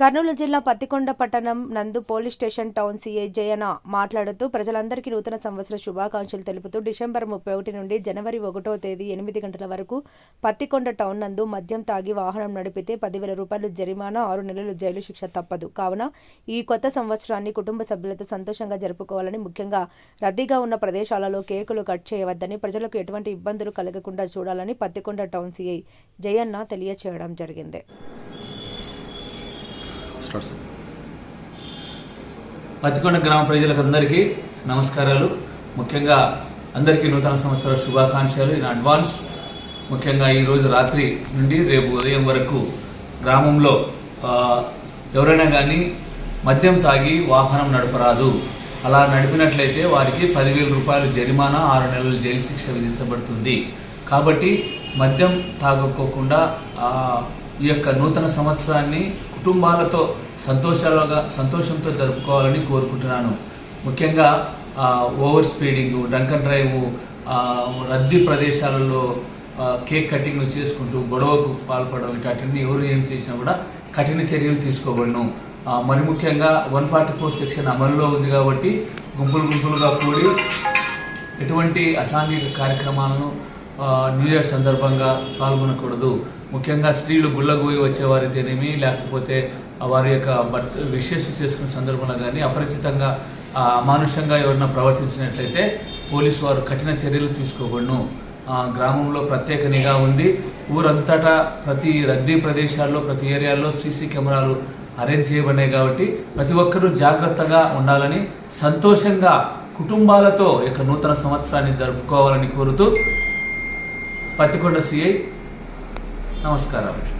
కర్నూలు జిల్లా పత్తికొండ పట్టణం నందు police station town CA Jayana మాట్లాడుతూ ప్రజలందరికీ నూతన సంవత్సర శుభాకాంక్షలు తెలుపుతూ డిసెంబర్ ముప్పై ఒకటి నుండి జనవరి ఒకటో తేదీ ఎనిమిది గంటల వరకు పత్తికొండ టౌన్ నందు మద్యం తాగి వాహనం నడిపితే పదివేల రూపాయలు జరిమానా ఆరు నెలలు జైలు శిక్ష తప్పదు. కావున ఈ కొత్త సంవత్సరాన్ని కుటుంబ సభ్యులతో సంతోషంగా జరుపుకోవాలని ముఖ్యంగా రద్దీగా ఉన్న ప్రదేశాలలో కేకులు కట్ చేయవద్దని ప్రజలకు ఎటువంటి ఇబ్బందులు కలగకుండా చూడాలని పత్తికొండ టౌన్ సీఐ జయన్న తెలియచేయడం జరిగింది. స్టార్ట్ పత్తికొండ గ్రామ ప్రజలకు అందరికీ నమస్కారాలు. ముఖ్యంగా అందరికీ నూతన సంవత్సర శుభాకాంక్షలు ఇన్ అడ్వాన్స్. ముఖ్యంగా ఈరోజు రాత్రి నుండి రేపు ఉదయం వరకు గ్రామంలో ఎవరైనా కానీ మద్యం తాగి వాహనం నడపరాదు. అలా నడిపినట్లయితే వారికి పదివేల రూపాయలు జరిమానా ఆరు నెలల జైలు శిక్ష విధించబడుతుంది. కాబట్టి మద్యం తాగకోకుండా ఈ యొక్క నూతన సంవత్సరాన్ని కుటుంబాలతో సంతోషాలుగా సంతోషంతో జరుపుకోవాలని కోరుకుంటున్నాను. ముఖ్యంగా over speeding drunken and drive రద్దీ ప్రదేశాలలో కేక్ కటింగ్ చేసుకుంటూ గొడవకు పాల్పడడం ఇటాటిని ఎవరు ఏం చేసినా కూడా కఠిన చర్యలు తీసుకోబడను మరి ముఖ్యంగా వన్ ఫార్టీ ఫోర్ సెక్షన్ అమల్లో ఉంది కాబట్టి గుంపులు గుంపులుగా కూడి ఎటువంటి అసాంఘిక కార్యక్రమాలను న్యూ ఇయర్ సందర్భంగా పాల్గొనకూడదు. ముఖ్యంగా స్త్రీలు గుళ్ళగోయి వచ్చేవారైతేనేమి లేకపోతే వారి యొక్క బర్త్ విషెస్ చేసుకునే సందర్భంలో కానీ అపరిచితంగా అమానుషంగా ఎవరైనా ప్రవర్తించినట్లయితే పోలీసు వారు కఠిన చర్యలు తీసుకోబడును. గ్రామంలో ప్రత్యేక నిఘా ఉంది. ఊరంతటా ప్రతి రద్దీ ప్రదేశాల్లో ప్రతి ఏరియాల్లో సీసీ కెమెరాలు అరేంజ్ చేయబడినాయి కాబట్టి ప్రతి ఒక్కరూ జాగ్రత్తగా ఉండాలని సంతోషంగా కుటుంబాలతో యొక్క నూతన సంవత్సరాన్ని జరుపుకోవాలని కోరుతూ పత్తికొండ సిఐ Namaskaram.